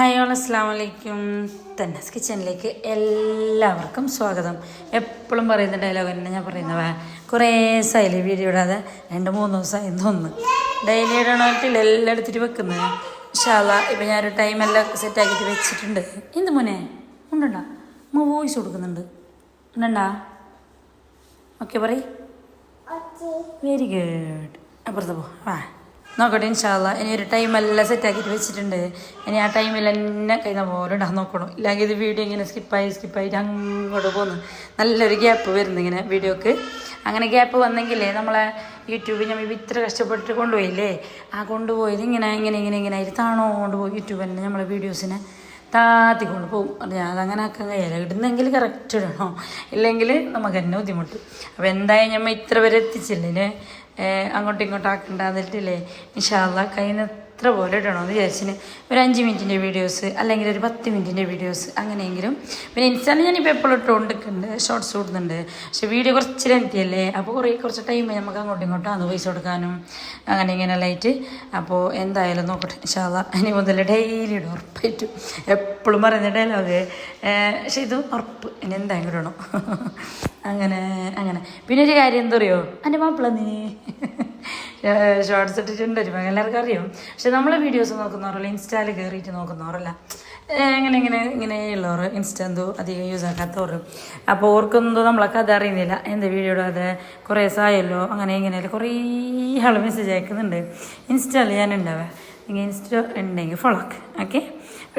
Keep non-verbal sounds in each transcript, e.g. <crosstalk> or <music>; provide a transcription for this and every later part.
Hi all അസ്സാം വലൈക്കും തന്നസ് കിച്ചണിലേക്ക് എല്ലാവർക്കും സ്വാഗതം. എപ്പോഴും പറയുന്ന ഡയലോഗ് തന്നെ ഞാൻ പറയുന്നവ കുറേ സൈലി വീഡിയോ ഇടാതെ? രണ്ട് മൂന്ന് ദിവസമായി തോന്നുന്നു. ഡെയിലി ഇടണമായിട്ടില്ല എല്ലാം എടുത്തിട്ട് വെക്കുന്നത് ഷാള ഇപ്പം ഞാനൊരു ടൈമെല്ലാം സെറ്റാക്കിയിട്ട് വെച്ചിട്ടുണ്ട്. എന്ത് മോനെ? ഉണ്ടണ്ട. അമ്മ വോയിസ് കൊടുക്കുന്നുണ്ട്. ഉണ്ടണ്ടാ? ഓക്കെ പറയ്. വെരി ഗുഡ് അപ്പുറത്ത് പോ. ആ നോക്കട്ടെ ഇൻഷാല്ല ഇനി ഒരു ടൈമെല്ലാം സെറ്റാക്കിയിട്ട് വെച്ചിട്ടുണ്ട്. ഇനി ആ ടൈമിൽ എന്നെ കഴിയുന്ന പോലെ ഇടാൻ നോക്കണം. ഇല്ലെങ്കിൽ ഇത് വീഡിയോ ഇങ്ങനെ സ്കിപ്പായി സ്കിപ്പായിട്ട് അങ്ങോട്ട് പോകുന്നു നല്ലൊരു ഗ്യാപ്പ് വരുന്നു ഇങ്ങനെ വീഡിയോക്ക് അങ്ങനെ ഗ്യാപ്പ് വന്നെങ്കിലേ നമ്മളെ യൂട്യൂബ് നമ്മൾ ഇത്ര കഷ്ടപ്പെട്ടിട്ട് കൊണ്ടുപോയില്ലേ? ആ കൊണ്ടുപോയത് ഇങ്ങനെ ഇങ്ങനെ ഇങ്ങനെ ഇങ്ങനെ ആയിട്ട് താണോണ്ട് പോയി യൂട്യൂബ് തന്നെ നമ്മളെ വീഡിയോസിനെ താത്തിക്കൊണ്ട് പോകും. ഞാൻ അതങ്ങനെ ആക്കാൻ കഴിയില്ല. ഇടുന്നെങ്കിൽ കറക്റ്റ് ഇടണം. ഇല്ലെങ്കിൽ നമുക്ക് തന്നെ ബുദ്ധിമുട്ട്. അപ്പോൾ എന്തായാലും നമ്മൾ ഇത്ര വരെ എത്തിച്ചില്ലേ അങ്ങോട്ടും ഇങ്ങോട്ടും ആക്കണ്ടാന്നിട്ടില്ലേ ഇൻഷാല്ല കയ്യിൽ എത്ര പോലെ ഇടണമെന്ന് വിചാരിച്ചിന്. ഒരു അഞ്ച് മിനിറ്റിന്റെ വീഡിയോസ് അല്ലെങ്കിൽ ഒരു പത്ത് മിനിറ്റിന്റെ വീഡിയോസ് അങ്ങനെയെങ്കിലും. പിന്നെ ഇൻസ്റ്റാളിൽ ഞാനിപ്പോൾ എപ്പോഴും ഇട്ടുകൊണ്ടിരിക്കുന്നുണ്ട് ഷോർട്സ് ഇടുന്നുണ്ട്. പക്ഷെ വീഡിയോ കുറച്ച് ലെങ്തിയല്ലേ അപ്പോൾ കുറേ കുറച്ച് ടൈം നമുക്ക് അങ്ങോട്ടും ഇങ്ങോട്ടും ആണ് പൈസ കൊടുക്കാനും അങ്ങനെ ഇങ്ങനെ ആയിട്ട്. അപ്പോൾ എന്തായാലും നോക്കട്ടെ ഇൻഷാല്ല ഇനി മുതൽ ഡെയിലി ഇടും ഉറപ്പായിട്ടും. എപ്പോഴും പറയുന്ന ഡയലോഗ് പക്ഷെ ഇത് ഉറപ്പ്. ഇനി എന്തായാലും ഇടണം. അങ്ങനെ അങ്ങനെ. പിന്നെ ഒരു കാര്യം എന്താ പറയുമോ എന്റെ മാപ്പിള നീ ഷോർട്സ് ഇട്ടിട്ടുണ്ട്. ഒരു എല്ലാവർക്കും അറിയാം. പക്ഷെ നമ്മളെ വീഡിയോസ് നോക്കുന്നവരല്ല? ഇൻസ്റ്റയിൽ കയറിയിട്ട് നോക്കുന്നവരല്ല? ഇങ്ങനെ ഇങ്ങനെ ഇങ്ങനെയുള്ളവർ ഇൻസ്റ്റ എന്തോ അധികം യൂസ് ആക്കാത്തവർ അപ്പോൾ ഓർക്കുന്നതോ നമ്മളെ കഥ അറിയുന്നില്ല. എന്ത് വീഡിയോ അത് കുറേ സായല്ലോ അങ്ങനെ ഇങ്ങനെയല്ല കുറേ ആൾ മെസ്സേജ് അയക്കുന്നുണ്ട്. ഇൻസ്റ്റയിൽ ഞാൻ നിങ്ങൾ ഇൻസ്റ്റ ഉണ്ടെങ്കിൽ ഫോളോ ഓക്കെ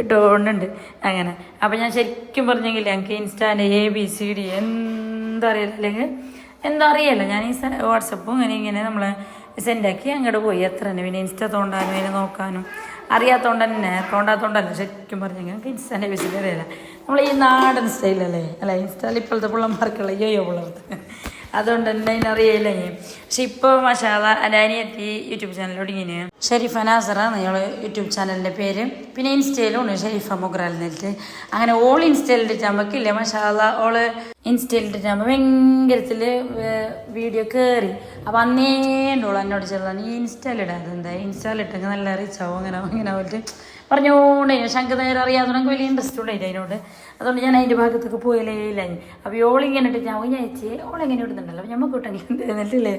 ഇട്ടുകൊണ്ടുണ്ട് അങ്ങനെ. അപ്പോൾ ഞാൻ ശരിക്കും പറഞ്ഞെങ്കിൽ ഞങ്ങൾക്ക് ഇൻസ്റ്റാന്റെ എ ബി സി ഡി എന്താ അറിയില്ല. അല്ലെങ്കിൽ എന്താ അറിയാലോ ഞാൻ ഈ വാട്സപ്പും ഇങ്ങനെ ഇങ്ങനെ നമ്മൾ സെൻഡാക്കി അങ്ങോട്ട് പോയി. എത്ര തന്നെ. പിന്നെ ഇൻസ്റ്റ തോണ്ടാനും അതിനെ നോക്കാനും. അറിയാത്തതുകൊണ്ട് തന്നെ തോണ്ടാത്തോണ്ടല്ല ശരിക്കും പറഞ്ഞു ഞങ്ങൾക്ക് ഇൻസ്റ്റാന്റെ ബേസിൽ അറിയില്ല നമ്മൾ ഈ നാടൻ സ്റ്റൈലല്ലേ? അല്ല ഇൻസ്റ്റാൽ ഇപ്പോഴത്തെ പിള്ളമാർക്കുള്ള യോയോ പിള്ളേർക്ക് അതുകൊണ്ട് തന്നെ അതിനറിയില്ല ഞാൻ പക്ഷെ ഇപ്പോൾ മഷാല അനിയത്തി യൂട്യൂബ് ചാനൽ തുടങ്ങിന് ഷെരീഫ നാസറാണ് ഞങ്ങൾ യൂട്യൂബ് ചാനലിന്റെ പേര്. പിന്നെ ഇൻസ്റ്റയിലും ഉണ്ട് ഷെരീഫ മുഗ്രാൽ എന്നിട്ട് അങ്ങനെ ഓൾ ഇൻസ്റ്റയിലിട്ട് ഇട്ടിട്ടാകുമ്പോക്കില്ലേ മഷാല ഓൾ ഇൻസ്റ്റയിലിട്ട് ഇട്ടിട്ടാകുമ്പോൾ ഭയങ്കരത്തിൽ വീഡിയോ കയറി അപ്പം അന്നേണ്ടോളൂ എന്നോട് ചെറുതാണ് നീ ഇൻസ്റ്റയിൽ ഇടാതെ എന്താ? നല്ല റീച്ച് ആവും അങ്ങനെ അങ്ങനെ പോയിട്ട് പറഞ്ഞുകൊണ്ട് ശങ്കർ നേരം അറിയാതെ വലിയ ഇൻട്രസ്റ്റ് ഉണ്ടായിട്ട് അതിനോട്. അതുകൊണ്ട് ഞാൻ അതിന്റെ ഭാഗത്തൊക്കെ പോയല്ലേ ഇല്ല. അപ്പോൾ ഓളിങ്ങനെ ഇട്ട് ഞാൻ ചേച്ചി ഓളെങ്ങനെ ഇടുന്നുണ്ടല്ലോ? അപ്പോൾ നമുക്ക് കിട്ടെങ്കിൽ എന്നിട്ടില്ലേ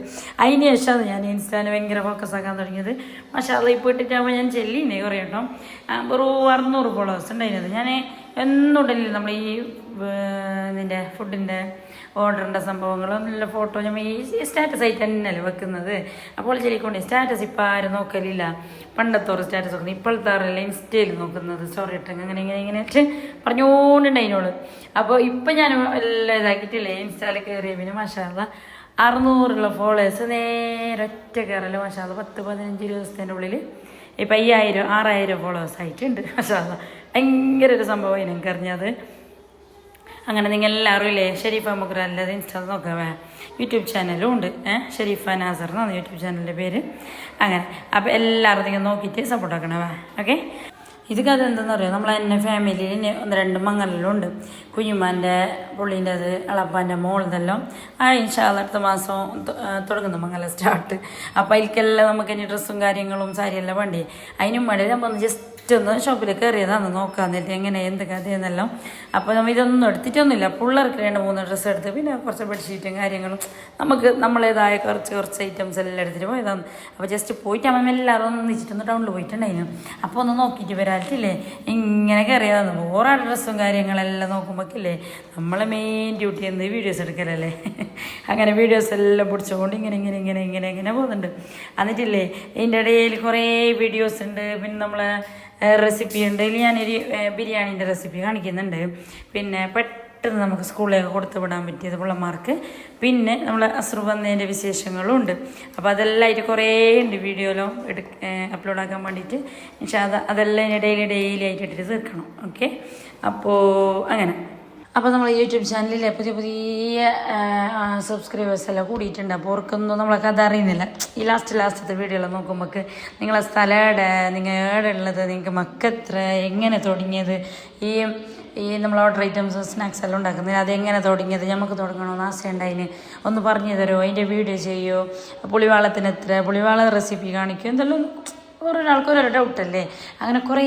അതിന് ശേഷമാണ് ഞാൻ ഇൻസ്റ്റാന് ഭയങ്കര ഫോക്കസ് ആക്കാൻ തുടങ്ങിയത്. പക്ഷേ അത് ഇപ്പോൾ ഇട്ടിട്ടാകുമ്പോൾ ഞാൻ ചെല്ലിനെ കുറേ കേട്ടോ വെറും അറുന്നൂറ് ഫോളോവേഴ്സ് ഉണ്ടായിരുന്നത്. ഞാൻ എന്നുണ്ടല്ലേ നമ്മൾ ഈ ഇതിന്റെ ഫുഡിന്റെ ഓർഡറിന്റെ സംഭവങ്ങളും നല്ല ഫോട്ടോ ഞാൻ ഈ സ്റ്റാറ്റസ് ആയിട്ട് തന്നെയല്ലേ വെക്കുന്നത്? അപ്പോൾ ശരിക്കും സ്റ്റാറ്റസ് ഇപ്പം ആരും നോക്കലില്ല. പണ്ടത്തോറ് സ്റ്റാറ്റസ് നോക്കുന്നത്. ഇപ്പോഴത്തെ ആറല്ല ഇൻസ്റ്റയിൽ നോക്കുന്നത്. സ്റ്റോറി ഇട്ടെങ്കിൽ അങ്ങനെ ഇങ്ങനെ ഇങ്ങനെ പറഞ്ഞുകൊണ്ടുണ്ട് അപ്പോൾ ഇപ്പം ഞാൻ എല്ലാം ഇതാക്കിയിട്ടില്ലേ? ഇൻസ്റ്റയിൽ കയറിയ പിന്നെ മഷാല അറുന്നൂറുള്ള ഫോളോവേഴ്സ് നേരെ ഒറ്റ കയറൽ മഷാല പത്ത് പതിനഞ്ച് ദിവസത്തിന്റെ ഉള്ളിൽ ഇപ്പം അയ്യായിരം ആറായിരം ഫോളോവേഴ്സ് ആയിട്ടുണ്ട്. മഷാല ഭയങ്കര ഒരു സംഭവം എനിക്ക് അറിഞ്ഞത് അങ്ങനെ നിങ്ങൾ എല്ലാവരും ഇല്ലേ? ഷെരീഫ മുഗ്രാലിന്റെ ഇൻസ്റ്റാ നോക്കാവേ യൂട്യൂബ് ചാനലും ഉണ്ട്. ഷെരീഫ നാസർ എന്നാണ് യൂട്യൂബ് ചാനലിന്റെ പേര്. അങ്ങനെ. അപ്പോൾ എല്ലാവരും നിങ്ങൾ നോക്കിയിട്ട് സപ്പോർട്ട് ആക്കണവേ ഓക്കെ ഇത് കഥ എന്താണെന്ന് പറയുക നമ്മൾ എന്റെ ഫാമിലിയിൽ ഒന്ന് രണ്ട് മംഗലെല്ലാം ഉണ്ട്. കുഞ്ഞുമാന്റെ പുള്ളീന്റെ അത് അളപ്പാന്റെ മോളിതെല്ലാം ആ ഇൻഷാല്ല അടുത്ത മാസം തുടങ്ങുന്നു മംഗല സ്റ്റാർട്ട് അപ്പോൾ അതിലേക്കെല്ലാം നമുക്ക് ഇനി ഡ്രസ്സും കാര്യങ്ങളും സാരിയെല്ലാം വേണ്ടി? അതിനും വേണ്ടി നമ്മൾ ഒന്ന് ജസ്റ്റ് ഒന്ന് ഷോപ്പിൽ കയറിയതാണ് നോക്കാന്നിട്ട് എങ്ങനെ എന്ത് കഥയെന്നെല്ലാം. അപ്പോൾ നമ്മൾ ഇതൊന്നും എടുത്തിട്ടൊന്നുമില്ല. പിള്ളേർക്ക് രണ്ട് മൂന്ന് ഡ്രസ്സ് എടുത്ത് പിന്നെ കുറച്ച് ബെഡ്ഷീറ്റും കാര്യങ്ങളും. നമുക്ക് നമ്മളേതായ കുറച്ച് കുറച്ച് ഐറ്റംസ് എല്ലാം എടുത്തിട്ട് പോയതാണ്. അപ്പോൾ ജസ്റ്റ് പോയിട്ട് അമ്മ എല്ലാവരും ഒന്ന് നിന്നിട്ടൊന്ന് ടൗണിൽ പോയിട്ടുണ്ടായിരുന്നു. അപ്പോൾ ഒന്ന് നോക്കിയിട്ട് വരാറ്റില്ലേ ഇങ്ങനെ കയറിയതാണ് ഓരോ ഡ്രസ്സും കാര്യങ്ങളെല്ലാം നോക്കുമ്പോഴേക്കില്ലേ നമ്മളെ മെയിൻ ഡ്യൂട്ടി എന്ത്? വീഡിയോസ് എടുക്കലല്ലേ? <laughs> അങ്ങനെ വീഡിയോസ് എല്ലാം പിടിച്ചുകൊണ്ട് ഇങ്ങനെ ഇങ്ങനെ ഇങ്ങനെ ഇങ്ങനെ ഇങ്ങനെ പോകുന്നുണ്ട്. എന്നിട്ടില്ലേ ഇതിന്റെ ഇടയിൽ കുറേ വീഡിയോസ് ഉണ്ട്. പിന്നെ നമ്മളെ റെസിപ്പി ഉണ്ട്. ഇതിൽ ഞാനൊരു ബിരിയാണീന്റെ റെസിപ്പി കാണിക്കുന്നുണ്ട്. പിന്നെ പെട്ടെന്ന് നമുക്ക് സ്കൂളിലേക്ക് കൊടുത്തു വിടാൻ പറ്റിയത് പിള്ളമാർക്ക് പിന്നെ നമ്മൾ അസുറ് വന്നതിന്റെ വിശേഷങ്ങളും ഉണ്ട്. അപ്പോൾ അതെല്ലാം ആയിട്ട് കുറേ ഉണ്ട് വീഡിയോയിലും എടു അപ്ലോഡ് ആക്കാൻ വേണ്ടിയിട്ട്. പക്ഷേ അത് അതെല്ലാം ഡെയിലി ഡെയിലി ആയിട്ട് ഇട്ടിട്ട് തീർക്കണം. ഓക്കെ അപ്പോൾ അങ്ങനെ. അപ്പോൾ നമ്മൾ യൂട്യൂബ് ചാനലിൽ പുതിയ പുതിയ സബ്സ്ക്രൈബേഴ്സ് എല്ലാം കൂടിയിട്ടുണ്ട്. അപ്പോൾ ഓർക്കൊന്നും നമ്മളെ കഥ അറിയുന്നില്ല. ഈ ലാസ്റ്റ് ലാസ്റ്റത്തെ വീഡിയോ നോക്കുമ്പോൾ നിങ്ങളെ സ്ഥലം എവിടെ നിങ്ങൾ എവിടെ ഉള്ളത് നിങ്ങൾക്ക് മക്കെത്ര എങ്ങനെ തുടങ്ങിയത് ഈ ഈ നമ്മൾ ഓർഡർ ഐറ്റംസ് സ്നാക്സ് എല്ലാം ഉണ്ടാക്കുന്നത് അതെങ്ങനെ തുടങ്ങിയത് നമുക്ക് തുടങ്ങണമെന്ന് ആശയുണ്ടായിന് ഒന്ന് പറഞ്ഞു തരുമോ അതിന്റെ വീഡിയോ ചെയ്യുമോ പുളിവാളത്തിന് എത്ര പുളിവാള റെസിപ്പി കാണിക്കുമോ എന്തെല്ലാം ഓരോരാൾക്ക് ഓരോ ഡൗട്ടല്ലേ അങ്ങനെ കുറേ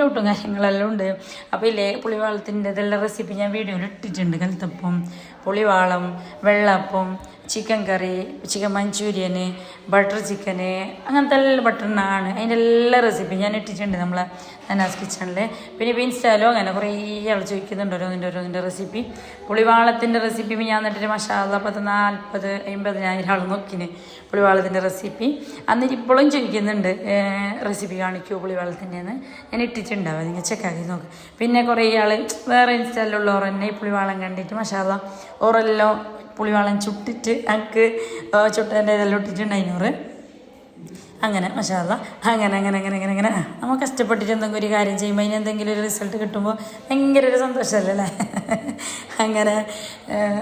ഡൗട്ടും കാര്യങ്ങളെല്ലാം ഉണ്ട്. അപ്പോൾ ഇല്ലേ പുളിവാളത്തിന്റെ ഇതെല്ലാം റെസിപ്പി ഞാൻ വീഡിയോയിൽ ഇട്ടിട്ടുണ്ട്. കലത്തപ്പം പുളിവാളം വെള്ളപ്പം ചിക്കൻ കറി ചിക്കൻ മഞ്ചൂരിയന് ബട്ടർ ചിക്കന് അങ്ങനത്തെ എല്ലാം ബട്ടർ നാണ്. അതിന്റെ എല്ലാ റെസിപ്പി ഞാൻ ഇട്ടിട്ടുണ്ട് നമ്മളെ നനാസ് കിച്ചണിൽ പിന്നെ ഇപ്പോൾ ഇൻസ്റ്റാലോ അങ്ങനെ കുറേ ആൾ ചോദിക്കുന്നുണ്ട് ഓരോന്നിന്റെ ഓരോന്നിന്റെ റെസിപ്പി പുളിവാളത്തിന്റെ റെസിപ്പി ഞാൻ എന്നിട്ട് മഷാല പത്ത് നാൽപ്പത് അമ്പതിനായിരം ആൾ നോക്കിന് പുളിവാളത്തിന്റെ റെസിപ്പി അന്നിട്ട് ഇപ്പോഴും ചോദിക്കുന്നുണ്ട് റെസിപ്പി കാണിക്കുമോ പുളിവാളത്തിന്റെന്ന് ഞാൻ ഇട്ടിട്ടുണ്ടാവും നിങ്ങൾ ചെക്കാക്കി നോക്ക്. പിന്നെ കുറേ ആൾ വേറെ ഇൻസ്റ്റാലിലുള്ളവർ തന്നെ ഈ പുളിവാളം കണ്ടിട്ട് മഷാല ഓറെല്ലാം പുളിവാളം ചുട്ടിട്ട് എനിക്ക് ചുട്ടതിന്റെ ഇതെല്ലാം ഇട്ടിട്ടുണ്ട് അതിനൂറ് അങ്ങനെ മഷാല അങ്ങനെ അങ്ങനെ അങ്ങനെ അങ്ങനെ അങ്ങനെ. നമ്മൾ കഷ്ടപ്പെട്ടിട്ട് എന്തെങ്കിലും ഒരു കാര്യം ചെയ്യുമ്പോൾ അതിന് എന്തെങ്കിലും ഒരു റിസൾട്ട് കിട്ടുമ്പോൾ ഭയങ്കര ഒരു സന്തോഷമല്ലേ <laughs> അങ്ങനെ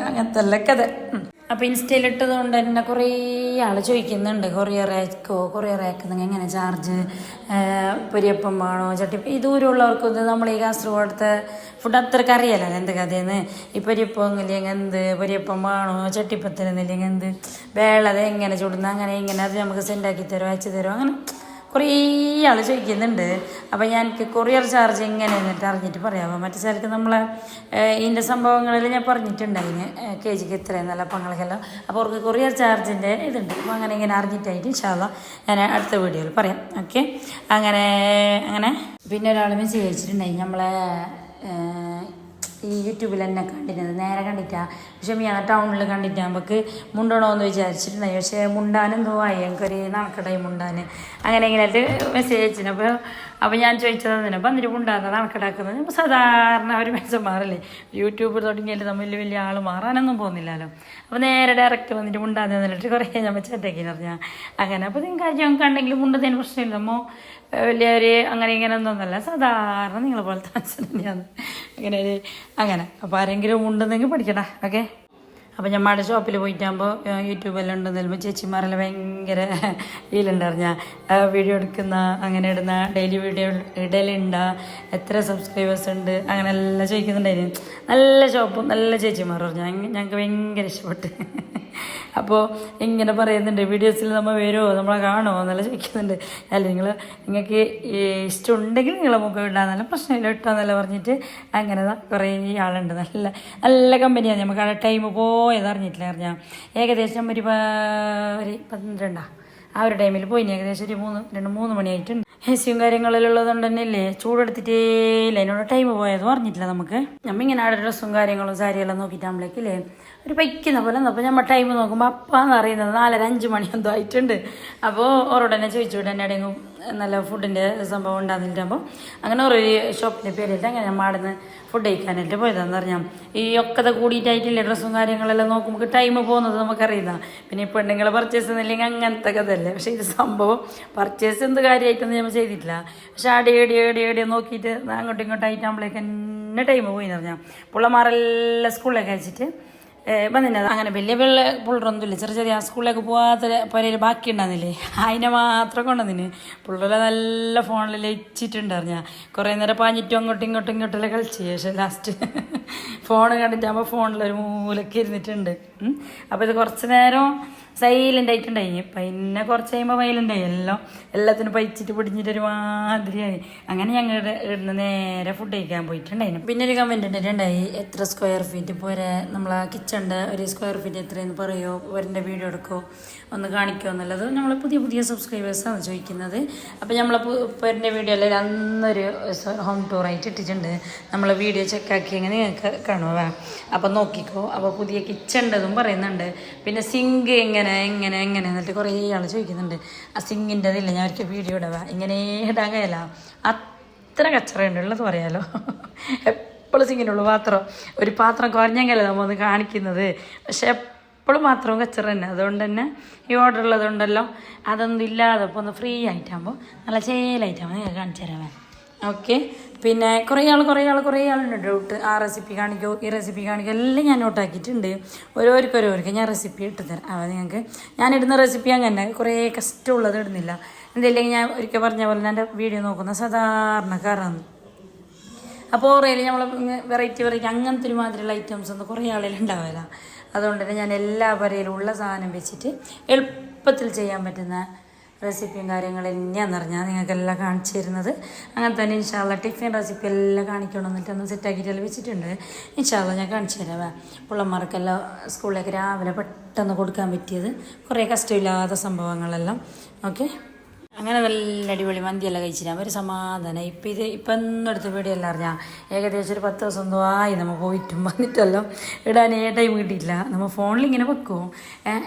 അങ്ങനത്തെ അല്ല കഥ. അപ്പോൾ ഇൻസ്റ്റയിലിട്ടത് കൊണ്ട് തന്നെ കുറേ ആൾ ചോദിക്കുന്നുണ്ട് കൊറിയർ അയക്കോ? കൊറിയർ അയക്കുന്നെങ്കിൽ എങ്ങനെ ചാർജ്? പൊരിയപ്പം വേണോ? ചട്ടി ഈ ദൂരമുള്ളവർക്കൊന്നും നമ്മൾ ഈ കാസർഗോഡത്തെ ഫുഡ് അത്രയ്ക്ക് അറിയാലോ എന്ത് കഥയെന്ന്. ഈ പൊരിയപ്പം ഇല്ലെങ്കിൽ എന്ത്? പൊരിയപ്പം വേണോ? ചട്ടിപ്പത്തിലെന്നില്ലെങ്കിൽ എന്ത്? വേളത് എങ്ങനെ ചൂടുന്ന? അങ്ങനെ ഇങ്ങനെ അത് നമുക്ക് സെൻഡാക്കി തരുമോ അയച്ചു തരുമോ അങ്ങനെ കുറേ ആൾ ചോദിക്കുന്നുണ്ട്. അപ്പോൾ ഞാൻ എനിക്ക് കൊറിയർ ചാർജ് എങ്ങനെ എന്നിട്ട് അറിഞ്ഞിട്ട് പറയാമോ മറ്റു സ്ഥലത്ത് നമ്മളെ ഏഹ്, ഇതിന്റെ സംഭവങ്ങളിൽ ഞാൻ പറഞ്ഞിട്ടുണ്ടായിന്. കെ ജിക്ക് ഇത്രയും നല്ല പങ്ങൾക്കെല്ലാം. അപ്പോൾ അവർക്ക് കൊറിയർ ചാർജിന്റെ ഇതുണ്ട്. അപ്പോൾ അങ്ങനെ ഇങ്ങനെ അറിഞ്ഞിട്ടായിട്ട് ഇൻഷാല്ല ഞാൻ അടുത്ത വീഡിയോയിൽ പറയാം. ഓക്കെ? അങ്ങനെ അങ്ങനെ. പിന്നെ ഒരാൾ മെസ്സേജ് അയച്ചിട്ടുണ്ടായി. നമ്മളെ ഈ യൂട്യൂബിൽ തന്നെ കണ്ടിരുന്നത്. നേരെ കണ്ടിട്ടാ. പക്ഷെ ഞാൻ ടൗണിൽ കണ്ടിട്ട്. നമുക്ക് മുണ്ടണോന്ന് വിചാരിച്ചിട്ടുണ്ടായി പക്ഷേ മുണ്ടാനെന്തോ ആയി. എനിക്കൊരു നടക്കട്ടെ മുണ്ടാൻ അങ്ങനെ ഇങ്ങനെയായിട്ട് മെസ്സേജ് അയച്ചിന്. അപ്പോൾ അപ്പോൾ ഞാൻ ചോദിച്ചത് തന്നെ അപ്പം എന്നിട്ട് മുണ്ടാന്ന് നടക്കടാക്കുന്നത് അപ്പോൾ സാധാരണ ഒരു മെസ്സേജ് മാറില്ലേ? യൂട്യൂബ് തുടങ്ങിയാൽ നമ്മൾ വലിയ വലിയ ആൾ മാറാനൊന്നും പോകുന്നില്ലല്ലോ. അപ്പോൾ നേരെ ഡയറക്റ്റ് വന്നിട്ട് മുണ്ടാന്ന് തന്നിട്ട് കുറേ ഞാൻ വെച്ചാൽ പറഞ്ഞാൽ അങ്ങനെ. അപ്പോൾ നിങ്ങൾക്ക് കാര്യം കണ്ടെങ്കിലും മുണ്ടതിന് പ്രശ്നമില്ല. അമ്മോ വലിയ ഒരു അങ്ങനെ ഇങ്ങനെ ഒന്നൊന്നല്ല. സാധാരണ നിങ്ങളെ പോലത്തെ മനുഷ്യൻ തന്നെയാണ്. അങ്ങനെ ഒരു അങ്ങനെ. അപ്പോൾ ആരെങ്കിലും ഉണ്ടെന്നെങ്കിൽ പഠിക്കണ്ട. ഓക്കെ? അപ്പോൾ ഞമ്മളുടെ ഷോപ്പിൽ പോയിട്ടാകുമ്പോൾ യൂട്യൂബെല്ലാം ഉണ്ടെന്ന് ചെല്ലുമ്പോൾ ചേച്ചിമാരെല്ലാം ഭയങ്കര ഇതിലുണ്ടറിഞ്ഞ വീഡിയോ എടുക്കുന്ന അങ്ങനെ ഇടുന്ന ഡെയിലി വീഡിയോ ഇടലുണ്ടാ എത്ര സബ്സ്ക്രൈബേഴ്സ് ഉണ്ട് അങ്ങനെ എല്ലാം ചോദിക്കുന്നുണ്ടായിരുന്നു. നല്ല ഷോപ്പും നല്ല ചേച്ചിമാർ പറഞ്ഞു. ഞങ്ങൾക്ക് ഭയങ്കര ഇഷ്ടപ്പെട്ട്. അപ്പോൾ ഇങ്ങനെ പറയുന്നുണ്ട് വീഡിയോസിൽ നമ്മൾ വരുമോ നമ്മളെ കാണുമോ എന്നെല്ലാം ചോദിക്കുന്നുണ്ട്. അല്ല നിങ്ങൾ നിങ്ങൾക്ക് ഇഷ്ടമുണ്ടെങ്കിൽ നിങ്ങളെ മുഖം ഇടാന്നല്ല പ്രശ്നമില്ല ഇട്ടാന്നല്ല പറഞ്ഞിട്ട് അങ്ങനെ കുറേ ആളുണ്ട്. നല്ല നല്ല കമ്പനിയാണ് നമുക്ക് ആ ടൈം പോയത് അറിഞ്ഞിട്ടില്ല അറിഞ്ഞാൽ ഏകദേശം ഒരു ഒരു പന്ത്രണ്ടാ. ആ ഒരു ടൈമിൽ പോയിന്. ഏകദേശം ഒരു മൂന്ന് രണ്ട് മൂന്ന് മണിയായിട്ടുണ്ട്. ഹെസ്യും കാര്യങ്ങളിലുള്ളതുകൊണ്ട് തന്നെ അല്ലേ ചൂടെടുത്തിട്ടേ ഇല്ല. അതിനോട് ടൈം പോയത് പറഞ്ഞിട്ടില്ല നമുക്ക്. നമ്മ ഇങ്ങനെ ആടെ ഡ്രസ്സും കാര്യങ്ങളും സാരിയെല്ലാം നോക്കിയിട്ടാകുമ്പോഴേക്കില്ലേ ഒരു പൈക്കുന്ന പോലെ അപ്പോൾ നമ്മൾ ടൈം നോക്കുമ്പോൾ അപ്പാന്ന് അറിയുന്നത് നാലര അഞ്ച് മണി എന്തോ ആയിട്ടുണ്ട്. അപ്പോൾ ഓരോട് തന്നെ ചോദിച്ചു വിട്ട് എന്നെ എവിടെയെങ്കിലും നല്ല ഫുഡിന്റെ സംഭവം ഉണ്ടാകുന്നിട്ടാകുമ്പോൾ അങ്ങനെ ഓരോ ഷോപ്പിന്റെ പേരിട്ട് അങ്ങനെ നമ്മൾ അവിടെ നിന്ന് ഫുഡ് കഴിക്കാനായിട്ട് പോയതാന്ന് പറഞ്ഞാൽ ഈ ഒക്കത കൂടിയിട്ടായിട്ടില്ലേ ഡ്രസ്സും കാര്യങ്ങളെല്ലാം നോക്കുമ്പോൾ ടൈം പോകുന്നത് നമുക്കറിയുന്ന. പിന്നെ ഈ പെണ്ണുങ്ങൾ പർച്ചേസ് ഒന്നുമില്ലെങ്കിൽ അങ്ങനത്തെ കഥയല്ലേ. പക്ഷേ ഇത് സംഭവം പർച്ചേസ് എന്ത് കാര്യമായിട്ടൊന്നും നമ്മൾ ചെയ്തിട്ടില്ല. പക്ഷെ അടി അടി അടി അടി നോക്കിയിട്ട് അങ്ങോട്ടും ഇങ്ങോട്ടും ആയിട്ടാകുമ്പോഴേക്ക് തന്നെ ടൈം പോയി എന്ന് പറഞ്ഞാൽ പിള്ളമാരെല്ലാം സ്കൂളിലേക്ക് അയച്ചിട്ട് വന്നില്ല അങ്ങനെ വലിയ വലിയ പുള്ളറൊന്നുമില്ല. ചെറിയ ചെറിയ സ്കൂളിലേക്ക് പോകാത്ത പരയിൽ ബാക്കി ഉണ്ടാകുന്നില്ലേ അതിനെ മാത്രം കൊണ്ടുവന്നിന് പിള്ളേരെ നല്ല ഫോണിൽ ലയിച്ചിട്ടുണ്ടറിഞ്ഞ കുറേ നേരം പാഞ്ഞിട്ടും അങ്ങോട്ടും ഇങ്ങോട്ടും ഇങ്ങോട്ടും കളിച്ച്. പക്ഷെ ലാസ്റ്റ് ഫോൺ കണ്ടിട്ടാകുമ്പോൾ ഫോണിലൊരു മൂലക്ക് ഇരുന്നിട്ടുണ്ട്. അപ്പോൾ ഇത് കുറച്ച് നേരം സൈലന്റ് ആയിട്ടുണ്ടായി പിന്നെ കുറച്ച് കഴിയുമ്പോൾ വയലുണ്ടായി. എല്ലാം എല്ലാത്തിനും പൈച്ചിട്ട് പിടിഞ്ഞിട്ട് ഒരു മാതിരിയായി അങ്ങനെ ഞങ്ങളുടെ ഇവിടുന്ന് നേരെ ഫുഡ് കഴിക്കാൻ പോയിട്ടുണ്ടായിരുന്നു പിന്നെ ഒരു കമന്റ് ഉണ്ടായിട്ടുണ്ടായി എത്ര സ്ക്വയർ ഫീറ്റ് പോരെ നമ്മളെ കിച്ചണിന്റെ ഒരു സ്ക്വയർ ഫീറ്റ് എത്രയെന്ന് പറയുമോ അവരുടെ വീഡിയോ എടുക്കോ? ഒന്ന് കാണിക്കുമോ എന്നുള്ളത് നമ്മൾ പുതിയ പുതിയ സബ്സ്ക്രൈബേഴ്സാണ് ചോദിക്കുന്നത്. അപ്പോൾ നമ്മൾ പേരിന്റെ വീഡിയോ അല്ലെങ്കിൽ അന്നൊരു ഹോം ടൂർ ആയിട്ട് ഇട്ടിട്ടുണ്ട്. നമ്മൾ വീഡിയോ ചെക്കാക്കി അങ്ങനെ നിങ്ങൾക്ക് കാണുക അപ്പോൾ നോക്കിക്കോ. അപ്പോൾ പുതിയ കിച്ചണ്ടതും പറയുന്നുണ്ട്. പിന്നെ സിങ്ക് എങ്ങനെ എങ്ങനെ എങ്ങനെ എന്നിട്ട് കുറേ ആൾ ചോദിക്കുന്നുണ്ട് ആ സിങ്കിന്റെതില്ല ഞാൻ ഒരിക്കൽ വീഡിയോ ഇടവാ. ഇങ്ങനെ ഇടാൻ കയല അത്ര കച്ചറയുണ്ട് ഉള്ളത് പറയാലോ. എപ്പോഴും സിങ്ങിനുള്ള പാത്രം ഒരു പാത്രം കുറഞ്ഞെങ്കിലേ നമ്മൾ ഒന്ന് കാണിക്കുന്നത്. പക്ഷെ എപ്പോഴും മാത്രം കച്ചറ തന്നെ അതുകൊണ്ട് തന്നെ ഈ ഓർഡർ ഉള്ളതുകൊണ്ടല്ലോ അതൊന്നും ഇല്ലാതെ ഇപ്പോൾ ഒന്ന് ഫ്രീ ആയിട്ടാകുമ്പോൾ നല്ല ചേലായിട്ടാകുമ്പോൾ നിങ്ങൾ കാണിച്ചു തരാമേ ഓക്കെ പിന്നെ കുറേ ആൾ കുറേ ആൾ കുറേ ആളുണ്ട് ഡൗട്ട് ആ റെസിപ്പി കാണിക്കോ ഈ റെസിപ്പി കാണിക്കോ എല്ലാം ഞാൻ നോട്ടാക്കിയിട്ടുണ്ട് ഓരോരുക്കും ഓരോരുക്ക് ഞാൻ റെസിപ്പി ഇട്ട് തരാം. അപ്പോൾ നിങ്ങൾക്ക് ഇടുന്ന റെസിപ്പി അങ്ങനെ കുറേ കഷ്ടമുള്ളത് ഇടുന്നില്ല. എന്തില്ലെങ്കിൽ ഞാൻ ഒരിക്കൽ പറഞ്ഞ പോലെ എന്റെ വീഡിയോ നോക്കുന്ന സാധാരണക്കാരാണ്. അപ്പോൾ ഓറയിൽ നമ്മൾ വെറൈറ്റി വെറൈറ്റി അങ്ങനത്തെ ഒരു മാതിരിയുള്ള ഐറ്റംസ് ഒന്നും കുറേ ആളുകൾ ഉണ്ടാവില്ല. അതുകൊണ്ട് തന്നെ ഞാൻ എല്ലാ വരയിലും ഉള്ള സാധനം വെച്ചിട്ട് എളുപ്പത്തിൽ ചെയ്യാൻ പറ്റുന്ന റെസിപ്പിയും കാര്യങ്ങളും തന്നെയാണെന്ന് പറഞ്ഞാൽ നിങ്ങൾക്കെല്ലാം കാണിച്ചു തരുന്നത്. അങ്ങനെ തന്നെ ഇൻഷാല്ല ടിഫിൻ റെസിപ്പി എല്ലാം കാണിക്കണം എന്നിട്ട് ഒന്ന് സെറ്റാക്കിയിട്ട് വെച്ചിട്ടുണ്ട്. ഇൻഷാല്ല ഞാൻ കാണിച്ചു തരാം. പിള്ളമാർക്കെല്ലാം സ്കൂളിലേക്ക് രാവിലെ പെട്ടെന്ന് കൊടുക്കാൻ പറ്റിയത് കുറേ കഷ്ടമില്ലാത്ത സംഭവങ്ങളെല്ലാം. ഓക്കെ അങ്ങനെ നല്ല അടിപൊളി മന്തിയെല്ലാം കഴിച്ചിട്ട് ഒരു സമാധാനം ഇപ്പം ഇത് ഇപ്പം ഒന്നും എടുത്ത് പേടിയല്ല അറിഞ്ഞാൽ ഏകദേശം ഒരു പത്ത് ദിവസം ആയി നമ്മൾ പോയിട്ടും വന്നിട്ടല്ലോ ഏ ടൈം കിട്ടിയില്ല നമ്മൾ ഫോണിൽ ഇങ്ങനെ വെക്കും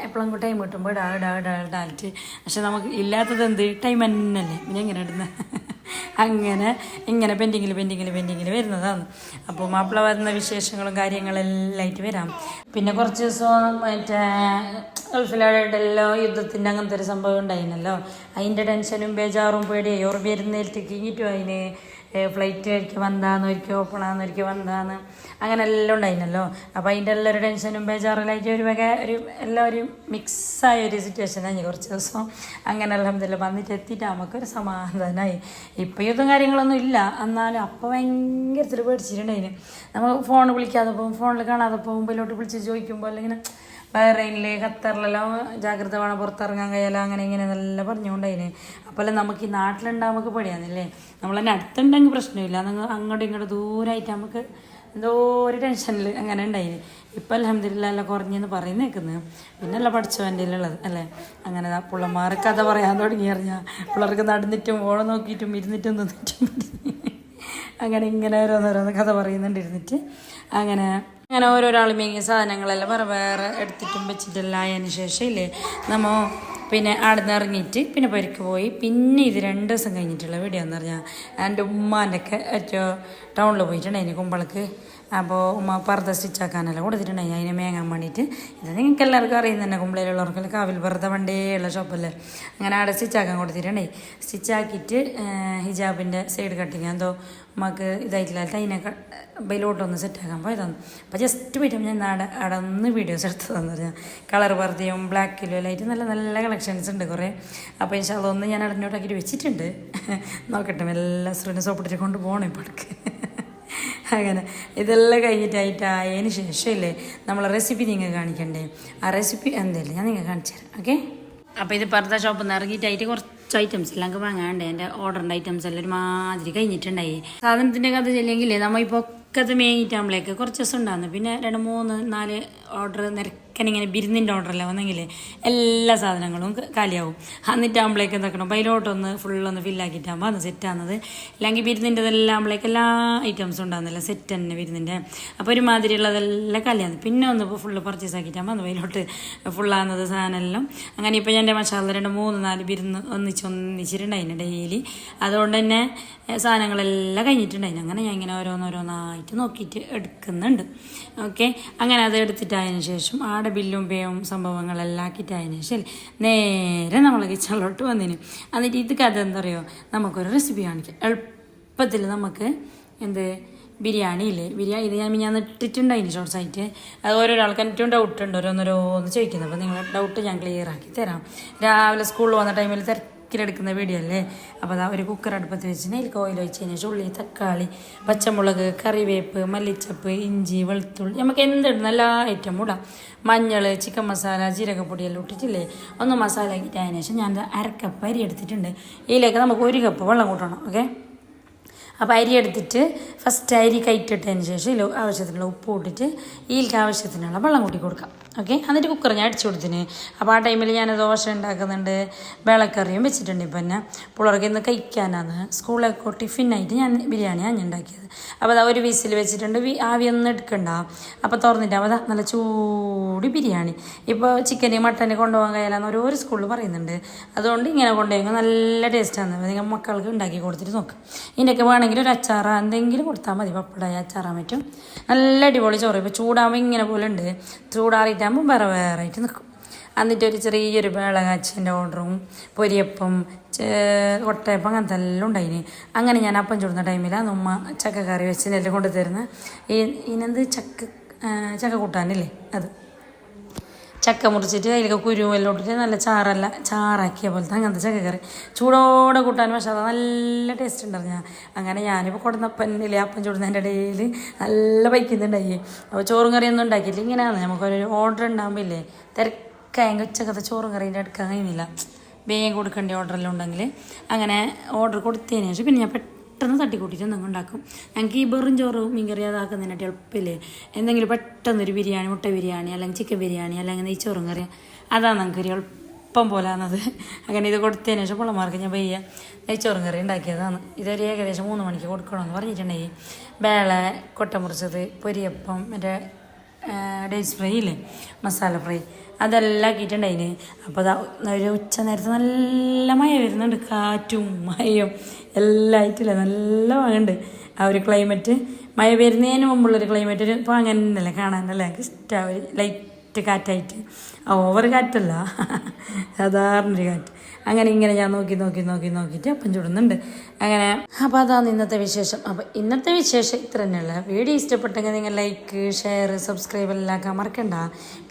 എപ്പോഴും ടൈം കിട്ടുമ്പോൾ ഇടാ ഇടാ ഇടാ ഇടാനിട്ട് പക്ഷെ നമുക്ക് ഇല്ലാത്തത് എന്ത് ടൈം തന്നെയല്ലേ പിന്നെ എങ്ങനെ ഇടുന്നത് അങ്ങനെ ഇങ്ങനെ പെൻഡിങ്ങിൽ പെൻഡിങ്ങിൽ പെൻഡിങ്ങിൽ വരുന്നതാണ്. അപ്പോൾ മാപ്പിള വരുന്ന വിശേഷങ്ങളും കാര്യങ്ങളെല്ലാം ആയിട്ട് വരാം. പിന്നെ കുറച്ച് ദിവസം മറ്റേ ഗൾഫിലായിട്ടല്ലോ യുദ്ധത്തിന്റെ അങ്ങനത്തെ ഒരു സംഭവം ഉണ്ടായിരുന്നല്ലോ അതിന്റെ ടെൻഷനും ബേജാറും പേടിയായി. ഓർമ്മ വരുന്നേലത്തേക്ക് ഇങ്ങിട്ടും അതിന്. ഫ്ലൈറ്റ് ഒരിക്കൽ വന്നാന്ന് ഒരിക്കൽ ഓപ്പണാന്ന് ഒരിക്കൽ വന്നാന്ന് അങ്ങനെ എല്ലാം ഉണ്ടായിരുന്നല്ലോ. അപ്പോൾ അതിന്റെ എല്ലാ ഒരു ടെൻഷനും ബേജാറിലായിട്ട് ഒരു വക ഒരു എല്ലാം ഒരു മിക്സായ ഒരു സിറ്റുവേഷനായി കുറച്ച് ദിവസം. അങ്ങനെ അലഹമ്മദില്ല വന്നിട്ട് എത്തിയിട്ട് നമുക്കൊരു സമാധാനമായി ഇപ്പോൾ ഇതും കാര്യങ്ങളൊന്നും ഇല്ല. എന്നാലും അപ്പോൾ ഭയങ്കരത്തിൽ പേടിച്ചിട്ടുണ്ടായിന്. നമ്മൾ ഫോൺ വിളിക്കാതെ പോകും ഫോണിൽ കാണാതെ മുമ്പിലോട്ട് വിളിച്ച് ചോദിക്കുമ്പോൾ അല്ലെങ്കിൽ ബഹ്റൈനിൽ ഖത്തറിലെല്ലാം ജാഗ്രത വേണം പുറത്തിറങ്ങാൻ കഴിയാലോ? അങ്ങനെ ഇങ്ങനെ നല്ല പറഞ്ഞുകൊണ്ടായിന്. അപ്പോൾ നമുക്ക് ഈ നാട്ടിലുണ്ടാകുമ്പോൾ നമുക്ക് പേടിയാന്നല്ലേ? നമ്മൾ തന്നെ അടുത്തുണ്ടെങ്കിൽ പ്രശ്നമില്ല. നിങ്ങൾ അങ്ങോട്ടും ഇങ്ങോട്ടും ദൂരമായിട്ട് നമുക്ക് എന്തോ ഒരു ടെൻഷനിൽ അങ്ങനെ ഉണ്ടായിന്. ഇപ്പം അലഹമില്ല എല്ലാം കുറഞ്ഞെന്ന് പറയുന്ന നിൽക്കുന്നത് പിന്നെ അല്ല? പഠിച്ചവന്റെ ഉള്ളത് അല്ലേ അങ്ങനെ പിള്ളമാർ കഥ പറയാൻ തുടങ്ങി അറിഞ്ഞാൽ പിള്ളേർക്ക് നടന്നിട്ടും ഓളം നോക്കിയിട്ടും ഇരുന്നിട്ടും നിന്നിട്ടും അങ്ങനെ ഇങ്ങനെ ഓരോന്നോരോന്ന് കഥ പറയുന്നുണ്ട് ഇരുന്നിട്ട് അങ്ങനെ അങ്ങനെ ഓരോരാൾ മേങ്ങിയ സാധനങ്ങളെല്ലാം വേറെ വേറെ എടുത്തിട്ടും വെച്ചിട്ടെല്ലാം ആയതിനു ശേഷം ഇല്ലേ നമ്മൾ പിന്നെ അവിടെ നിന്ന് ഇറങ്ങിയിട്ട് പിന്നെ പരിക്ക് പോയി. പിന്നെ ഇത് രണ്ട് ദിവസം കഴിഞ്ഞിട്ടുള്ള വീഡിയോ എന്ന് പറഞ്ഞാൽ എന്റെ ഉമ്മാന്റെ ഒക്കെ ഏറ്റവും ടൗണിൽ പോയിട്ടുണ്ടായിരുന്നു കുമ്പളക്ക് അപ്പോൾ ഉമ്മ പർദ്ദ സ്റ്റിച്ചാക്കാനെല്ലാം കൊടുത്തിട്ടുണ്ടായി അതിനെ മേങ്ങാൻ വേണ്ടിയിട്ട് ഇത് നിങ്ങൾക്ക് എല്ലാവർക്കും അറിയുന്ന തന്നെ കുമ്പളയിലുള്ളവർക്കല്ലേ കാവിൽ പർദ്ദ വണ്ടേയുള്ള ഷോപ്പല്ലേ? അങ്ങനെ അവിടെ സ്റ്റിച്ചാക്കാൻ കൊടുത്തിട്ടുണ്ടായി സ്റ്റിച്ചാക്കിയിട്ട് ഹിജാബിന്റെ സൈഡ് കട്ടിങ് എന്തോ ഉമ്മക്ക് ഇതായിട്ടില്ല. അതിനെ ബൈലോട്ടൊന്ന് സെറ്റാക്കാൻ പോയതാണ് അപ്പോൾ ജസ്റ്റ് പോയിട്ട് ഞാൻ അവിടെ അവിടെ ഒന്ന് വീഡിയോസ് എടുത്തതെന്ന് പറഞ്ഞാൽ കളർ പർദ്ദയും ബ്ലാക്കിലും എല്ലാം ആയിട്ട് നല്ല നല്ല കളക്ഷൻസ് ഉണ്ട് കുറേ. അപ്പോൾ ഇൻഷാ അതൊന്ന് ഞാൻ അടഞ്ഞോട്ടാക്കിയിട്ട് വെച്ചിട്ടുണ്ട്. നോക്കട്ടെ എല്ലാ സ്ത്രീനും സോപ്പിട്ടിട്ട് കൊണ്ട് പോകണം ഇപ്പോൾ അങ്ങനെ. ഇതെല്ലാം കഴിഞ്ഞിട്ടായിട്ട് ആയതിന് ശേഷമല്ലേ നമ്മൾ റെസിപ്പി നിങ്ങൾ കാണിക്കണ്ടേ? ആ റെസിപ്പി എന്തല്ലേ ഞാൻ നിങ്ങൾ കാണിച്ചു തരാം ഓക്കെ അപ്പോൾ ഇത് പർദ്ദ ഷോപ്പിൽ നിന്ന് ഇറങ്ങിയിട്ടായിട്ട് കുറച്ച് ഐറ്റംസ് എല്ലാം വാങ്ങാണ്ട് എന്റെ ഓർഡറിന്റെ ഐറ്റംസ് എല്ലാം ഒരുമാതിരി കഴിഞ്ഞിട്ടുണ്ടായി. സാധനത്തിന്റെ കഥ ചെല്ലെങ്കിൽ നമ്മൾ ഇപ്പോൾ ഒക്കെ മേങ്ങിട്ടാകുമ്പോഴേക്ക് കുറച്ച് ദിവസം ഉണ്ടാകുന്നു പിന്നെ രണ്ട് മൂന്ന് നാല് ഓർഡർ നിരക്കനിങ്ങനെ ബിരുന്നിന്റെ ഓർഡറെല്ലാം വന്നെങ്കിൽ എല്ലാ സാധനങ്ങളും കാലിയാവും. എന്നിട്ടാകുമ്പോഴേക്ക് എന്താക്കണം? പൈലോട്ടൊന്ന് ഫുള്ളൊന്ന് ഫില്ലാക്കിയിട്ടാകുമ്പോൾ അത് സെറ്റാകുന്നത് അല്ലെങ്കിൽ ബിരുന്നിന്റെതെല്ലാം ആകുമ്പോഴേക്ക് എല്ലാ ഐറ്റംസും ഉണ്ടാകുന്നില്ല സെറ്റ് തന്നെ ബിരുന്നിന്റെ അപ്പോൾ ഒരുമാതിരിയുള്ളതെല്ലാം കാലിയാകുന്നത് പിന്നെ ഒന്ന് ഫുള്ള് പർച്ചേസ് ആക്കിയിട്ടാകുമ്പോൾ അത് പൈലോട്ട് ഫുള്ളാകുന്നത് സാധനമെല്ലാം. അങ്ങനെ ഇപ്പോൾ എന്റെ മസാല രണ്ട് മൂന്ന് നാല് ബിരുന്ന് ഒന്നിച്ച് ഒന്നിച്ചിട്ടുണ്ടായിരുന്നു ഡെയിലി അതുകൊണ്ട് തന്നെ സാധനങ്ങളെല്ലാം കഴിഞ്ഞിട്ടുണ്ടായി അങ്ങനെ ഞാൻ ഇങ്ങനെ ഓരോന്നോരോന്നായിട്ട് നോക്കിയിട്ട് എടുക്കുന്നുണ്ട്. ഓക്കെ അങ്ങനെ അത് എടുത്തിട്ടായതിനു ശേഷം ആടെ ബില്ലും പേയും സംഭവങ്ങളെല്ലാം ആക്കിയിട്ടായതിനു ശരി നേരെ നമ്മൾ കിച്ചണിലോട്ട് വന്നിന്. എന്നിട്ട് ഇത് കഥ എന്താ പറയുക നമുക്കൊരു റെസിപ്പി കാണിക്കാം. എളുപ്പത്തിൽ നമുക്ക് എന്ത്? ബിരിയാണി ഇല്ലേ? ബിരിയാണി ഇത് ഞാൻ ഞാൻ ഇട്ടിട്ടുണ്ടായിന് ഷോർട്സ് ആയിട്ട്. അത് ഓരോരാൾക്ക് ഏറ്റവും ഡൗട്ട് ഉണ്ട്. ഓരോന്നോരോന്ന് ചോദിക്കുന്നത് അപ്പോൾ നിങ്ങളുടെ ഡൗട്ട് ഞാൻ ക്ലിയർ ആക്കി തരാം. രാവിലെ സ്കൂളിൽ വന്ന ടൈമിൽ തിരക്കിലെടുക്കുന്ന വീഡിയോ അല്ലേ? അപ്പോൾ അതാ ഒരു കുക്കർ അടുപ്പത്ത് വെച്ചിട്ട് അതിൽ ഓയിൽ ഒഴിച്ച് കഴിഞ്ഞാൽ ഉള്ളി തക്കാളി പച്ചമുളക് കറിവേപ്പ് മല്ലിച്ചപ്പ് ഇഞ്ചി വെളുത്തുള്ളി നമുക്ക് എന്തിടുന്ന എല്ലാ ഐറ്റം ഇടാം മഞ്ഞൾ ചിക്കൻ മസാല ജീരകപ്പൊടി എല്ലാം ഇട്ടിട്ടില്ലേ? ഒന്ന് മസാല ആക്കിയിട്ട് അതിന് ശേഷം ഞാൻ അരക്കപ്പ് അരി എടുത്തിട്ടുണ്ട്. ഇതിലേക്ക് നമുക്ക് ഒരു കപ്പ് വെള്ളം കൂട്ടണം ഓക്കെ അപ്പോൾ അരി എടുത്തിട്ട് ഫസ്റ്റ് അരി കയറ്റിട്ടതിന് ശേഷം ആവശ്യത്തിനുള്ള ഉപ്പ് ഇട്ടിട്ട് ഇതിലേക്ക് ആവശ്യത്തിനുള്ള വെള്ളം കൂട്ടി കൊടുക്കാം. ഓക്കെ എന്നിട്ട് കുക്കർ ഞാൻ അടിച്ചു കൊടുത്തിന്. അപ്പോൾ ആ ടൈമിൽ ഞാൻ ദോശ ഉണ്ടാക്കുന്നുണ്ട്. വേളക്കറിയും വെച്ചിട്ടുണ്ട് ഇപ്പം തന്നെ. പിള്ളേർക്ക് ഇന്ന് കഴിക്കാനാണ്. സ്കൂളിലൊക്കെ ടിഫിനായിട്ട് ഞാൻ ബിരിയാണി ഞാൻ ഉണ്ടാക്കിയത്. അപ്പോൾ അതാ ഒരു വിസിൽ വെച്ചിട്ടുണ്ട്. വി- ഒന്നും എടുക്കണ്ട. അപ്പോൾ തുറന്നിട്ട് അപ്പോൾ നല്ല ചൂടി ബിരിയാണി. ഇപ്പോൾ ചിക്കന് മട്ടന് കൊണ്ടുപോകാൻ കഴിയാന്ന് ഓരോ സ്കൂളിൽ പറയുന്നുണ്ട്. അതുകൊണ്ട് ഇങ്ങനെ കൊണ്ടുപോയി നല്ല ടേസ്റ്റാണ് നിങ്ങൾ മക്കൾക്ക് ഉണ്ടാക്കി കൊടുത്തിട്ട് നോക്കാം. ഇതിന്റെയൊക്കെ വേണമെങ്കിൽ ഒരു അച്ചാറ എന്തെങ്കിലും കൊടുത്താൽ മതി. പപ്പടായ അച്ചാറാൻ പറ്റും നല്ല അടിപൊളി ചോറ്. ഇപ്പോൾ ചൂടാകുമ്പോൾ ഇങ്ങനെ പോലെ ഉണ്ട്. ചൂടാറിയിട്ടാകുമ്പോൾ വേറെ വേറെ ആയിട്ട് നിൽക്കും. എന്നിട്ട് ഒരു ചെറിയൊരു വേളകാച്ചിന്റെ ഓർഡറും പൊരിയപ്പം ഒട്ടയപ്പം അങ്ങനത്തെ എല്ലാം ഉണ്ടായിന്. അങ്ങനെ ഞാൻ അപ്പം ചൂടുന്ന ടൈമിലാണ് ഉമ്മ ചക്കക്കറി വെച്ച് നെല്ല് കൊണ്ടു തരുന്ന ഈ ഇതിനെന്ത് ചക്ക ചക്ക കൂട്ടാനില്ലേ അത്. ചക്ക മുറിച്ചിട്ട് അതിലൊക്കെ കുരുമെല്ലാം ഇട്ടിട്ട് നല്ല ചാറല്ല ചാറാക്കിയ പോലത്തെ അങ്ങനത്തെ ചക്കക്കറി. ചൂടോടെ കൂട്ടാൻ പക്ഷെ അത് നല്ല ടേസ്റ്റ് ഉണ്ടായിരുന്നു. ഞാൻ അങ്ങനെ ഞാനിപ്പോൾ കൊടുന്നപ്പന്നില്ലേ അപ്പം ചൂടുന്നതിന്റെ ഇടയിൽ നല്ല പൈക്കുന്നുണ്ടായി അപ്പോൾ ചോറും കറിയൊന്നും ഉണ്ടാക്കിയില്ല ഇങ്ങനെയാണ് നമുക്കൊരു ഓർഡർ ഉണ്ടാകുമ്പോൾ ഇല്ലേ തിരക്കായെങ്കിൽ ഉച്ചക്കത്തെ ചോറും കറീന്റെ എടുക്കാൻ കഴിയുന്നില്ല. വേഗം കൊടുക്കേണ്ട ഓർഡറെല്ലാം ഉണ്ടെങ്കിൽ. അങ്ങനെ ഓർഡർ കൊടുത്തതിന് ശേഷം പിന്നെ ഞാൻ പെട്ടെന്ന് തട്ടിക്കൂട്ടിയിട്ട് എന്തെങ്കിലും ഉണ്ടാക്കും. ഞങ്ങൾക്ക് ഈ വെറും ചോറും മീൻകറി അതാക്കുന്നതിനായിട്ട് എളുപ്പമില്ലേ? എന്തെങ്കിലും പെട്ടെന്നൊരു ബിരിയാണി മുട്ട ബിരിയാണി അല്ലെങ്കിൽ ചിക്കൻ ബിരിയാണി അല്ലെങ്കിൽ നെയ്ച്ചോറും കറി അതാണ് നമുക്കൊരു എളുപ്പം പോലാന്നത് അങ്ങനെ ഇത് കൊടുത്തതിന് ശേഷം പിള്ളമാർക്ക് ഞാൻ പയ്യ നെയ്ച്ചോറും കറി ഉണ്ടാക്കിയതാണ്. ഇതൊരു ഏകദേശം മൂന്ന് മണിക്ക് കൊടുക്കണമെന്ന് പറഞ്ഞിട്ടുണ്ടെങ്കിൽ. വേള കൊട്ട മുറിച്ചത് പൊരിയപ്പം മറ്റേ ഡേറ്റ്സ് ഫ്രൈ ഇല്ലേ? മസാല ഫ്രൈ അതെല്ലാം ആക്കിയിട്ടുണ്ടായിന്. അപ്പോൾ അതാ ഒരു ഉച്ച നേരത്ത് നല്ല മഴ വരുന്നുണ്ട്. കാറ്റും മഴയും എല്ലാം ആയിട്ടില്ല? നല്ല മഴയുണ്ട്. ആ ഒരു ക്ലൈമറ്റ് മഴ വരുന്നതിന് മുമ്പുള്ളൊരു ക്ലൈമറ്റ് ഒരു ഇപ്പോൾ അങ്ങനെ തന്നെയല്ലേ കാണാനല്ലേ എനിക്ക് ഇഷ്ടമാണ് ഒരു ലൈറ്റ് കാറ്റായിട്ട്. ഓവർ കാറ്റല്ല. സാധാരണ ഒരു കാറ്റ്. അങ്ങനെ ഇങ്ങനെ ഞാൻ നോക്കി നോക്കി നോക്കി നോക്കിയിട്ട് അപ്പം ചുടുന്നുണ്ട്. അങ്ങനെ അപ്പോൾ അതാണ് ഇന്നത്തെ വിശേഷം. അപ്പോൾ ഇന്നത്തെ വിശേഷം ഇത്ര തന്നെയുള്ള. വീഡിയോ ഇഷ്ടപ്പെട്ടെങ്കിൽ നിങ്ങൾ ലൈക്ക് ഷെയർ സബ്സ്ക്രൈബ് എല്ലാം മറക്കണ്ട.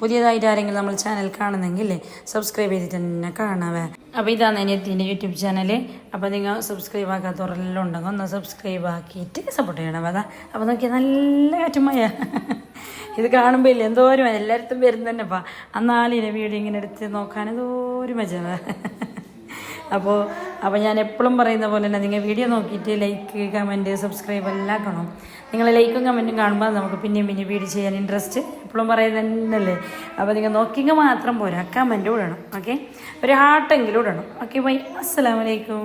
പുതിയതായിട്ട് ആരെങ്കിലും നമ്മൾ ചാനൽ കാണുന്നെങ്കിൽ സബ്സ്ക്രൈബ് ചെയ്തിട്ട് തന്നെ കാണാവേ അപ്പോൾ ഇതാണ് അനിയത്തിന്റെ യൂട്യൂബ് ചാനൽ അപ്പോൾ നിങ്ങൾ സബ്സ്ക്രൈബ് ആക്കാത്തവരെല്ലാം ഉണ്ടെങ്കിൽ ഒന്ന് സബ്സ്ക്രൈബ് ആക്കിയിട്ട് സപ്പോർട്ട് ചെയ്യണം. അതാ അപ്പോൾ നോക്കിയാൽ നല്ല കാറ്റുമയ ഇത് കാണുമ്പോൾ ഇല്ല? എന്തോരം എല്ലായിടത്തും വരുന്നതന്നെപ്പാ അന്നാളിനെ വീഡിയോ ഇങ്ങനെ എടുത്ത് നോക്കാൻ എന്തോരം മജവ. അപ്പോൾ അപ്പോൾ ഞാൻ എപ്പോഴും പറയുന്ന പോലെ തന്നെ നിങ്ങൾ വീഡിയോ നോക്കിയിട്ട് ലൈക്ക് കമന്റ് സബ്സ്ക്രൈബ് എല്ലാം കാണും നിങ്ങൾ ലൈക്കും കമന്റും കാണുമ്പോൾ നമുക്ക് പിന്നെയും പിന്നെയും വീഡിയോ ചെയ്യാൻ ഇൻട്രസ്റ്റ് എപ്പോഴും പറയുന്നത് തന്നെയല്ലേ? അപ്പോൾ നിങ്ങൾ നോക്കിയെങ്കിൽ മാത്രം പോരാ. കമന്റ് ഇടണം ഓക്കെ ഒരു ഹാർട്ടെങ്കിലും ഇടണം. ഓക്കെ ബൈ അസ്സലാമലൈക്കും